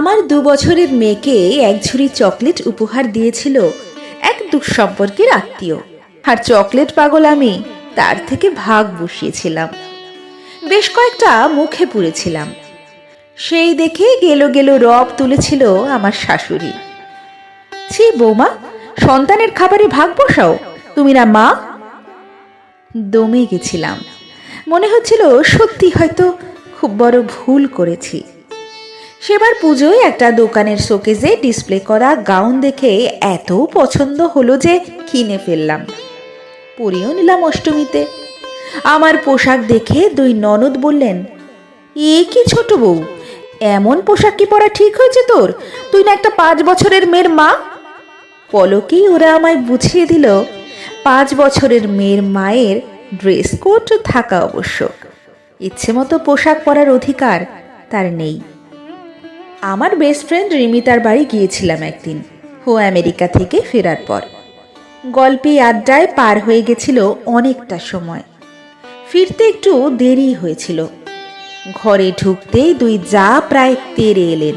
আমার দু বছরের মেয়েকে এক ঝুড়ি চকলেট উপহার দিয়েছিল এক দুঃসম্পর্কের আত্মীয়। আর চকলেট পাগল আমি, তার থেকে ভাগ বসিয়েছিলাম। বেশ কয়েকটা মুখে পুড়েছিলাম। সেই দেখে গেলো গেলো রব তুলেছিল আমার শাশুড়ি। ছি বৌমা, সন্তানের খাবারে ভাগ বসাও, তুমি না মা? দমে গেছিলাম। মনে হচ্ছিল সত্যি হয়তো খুব বড় ভুল করেছি। সেবার পুজোয় একটা দোকানের শোকেজে ডিসপ্লে করা গাউন দেখে এত পছন্দ হলো যে কিনে ফেললাম। পরেও নিলাম অষ্টমীতে। আমার পোশাক দেখে দুই ননদ বললেন, এ কি ছোট বউ, এমন পোশাক কি পরা ঠিক হয়েছে তোর? তুই না একটা পাঁচ বছরের মেয়ের মা? পলকেই ওরা আমায় বুঝিয়ে দিল, পাঁচ বছরের মেয়ের মায়ের ড্রেস কোড থাকা আবশ্যক। ইচ্ছে মতো পোশাক পরার অধিকার তার নেই। আমার বেস্ট ফ্রেন্ড রিমিতার বাড়ি গিয়েছিলাম একদিন। হো আমেরিকা থেকে ফেরার পর। গল্পে আড্ডায় পার হয়ে গেছিল অনেকটা সময়। ফিরতে একটু দেরি হয়েছিল। ঘরে ঢুকতেই দুই যা প্রায় তেরে এলেন।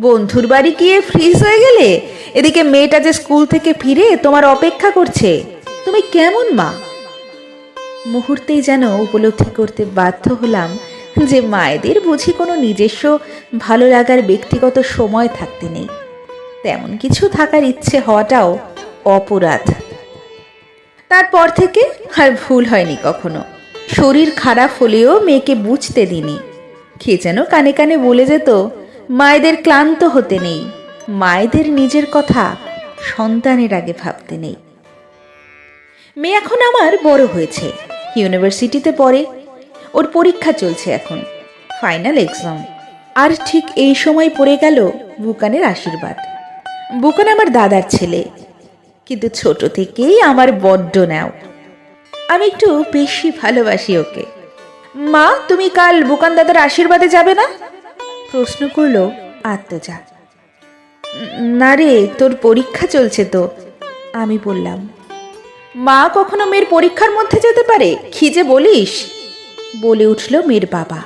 বন্ধুর বাড়ি গিয়ে ফ্রিজ হয়ে গেলে? এদিকে মেয়েটা যে স্কুল থেকে ফিরে তোমার অপেক্ষা করছে। তুমি কেমন মা? মুহূর্তেই যেন উপলব্ধি করতে বাধ্য হলাম যে মায়েদের বুঝি কোনো নিজস্ব ভালো লাগার ব্যক্তিগত সময় থাকতে নেই। তেমন কিছু থাকার ইচ্ছে হওয়াটাও অপরাধ। তারপর থেকে আর ভুল হয়নি কখনো। শরীর খারাপ হলেও মেয়েকে বুঝতে দিনি কে যেন কানে কানে বলে যেত, মায়েদের ক্লান্ত হতে নেই। মায়েদের নিজের কথা সন্তানের আগে ভাবতে নেই। মেয়ে এখন আমার বড় হয়েছে। ইউনিভার্সিটিতে পড়ে ওর পরীক্ষা চলছে এখন ফাইনাল এক্সাম আর ঠিক এই সময় পড়ে গেল বুকানের আশীর্বাদ। বুকান আমার দাদার ছেলে, কিন্তু ছোট থেকেই আমার বড্ড নাও আমি একটু বেশি ভালোবাসি ওকে। মা, তুমি কাল বুকান দাদার আশীর্বাদে যাবে না? প্রশ্ন করল আত্মজা। না রে, তোর পরীক্ষা চলছে তো, আমি বললাম। মা কখনো মেয়ের পরীক্ষার মধ্যে যেতে পারে? যে বলিস? বলে উঠল মেয়ের বাবা।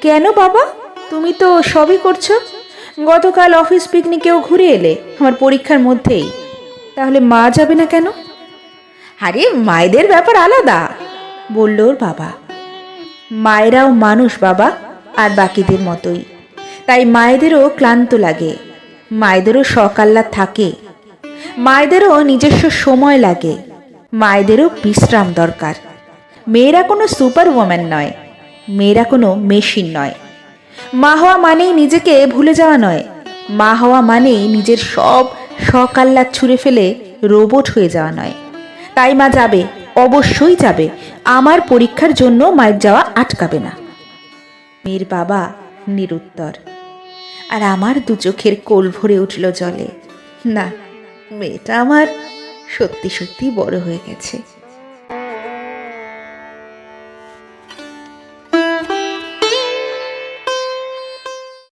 কেন বাবা? তুমি তো সবই করছ। গতকাল অফিস পিকনিকেও ঘুরে এলে আমার পরীক্ষার মধ্যেই। তাহলে মা যাবে না কেন? আরে, মায়েদের ব্যাপার আলাদা, বলল ওর বাবা। মায়েরাও মানুষ বাবা, আর বাকিদের মতোই। তাই মায়েদেরও ক্লান্ত লাগে। মায়েদেরও সকাল্লা থাকে। মায়েদেরও নিজস্ব সময় লাগে। মায়েদেরও বিশ্রাম দরকার। মেয়েরা কোনো সুপার ওম্যান নয়, মেয়েরা কোনো মেশিন নয়। মা হওয়া মানেই নিজেকে ভুলে যাওয়া নয়। মা হওয়া মানেই নিজের সব সকাল্লা ছুঁড়ে ফেলে রোবট হয়ে যাওয়া নয়। তাই মা যাবে, অবশ্যই যাবে। আমার পরীক্ষার জন্য মায়ের যাওয়া আটকাবে না। মেয়ের বাবা নিরুত্তর। আর আমার দু চোখের কোল ভরে উঠল জলে। না, মেয়েটা আমার সত্যি সত্যি বড় হয়ে গেছে।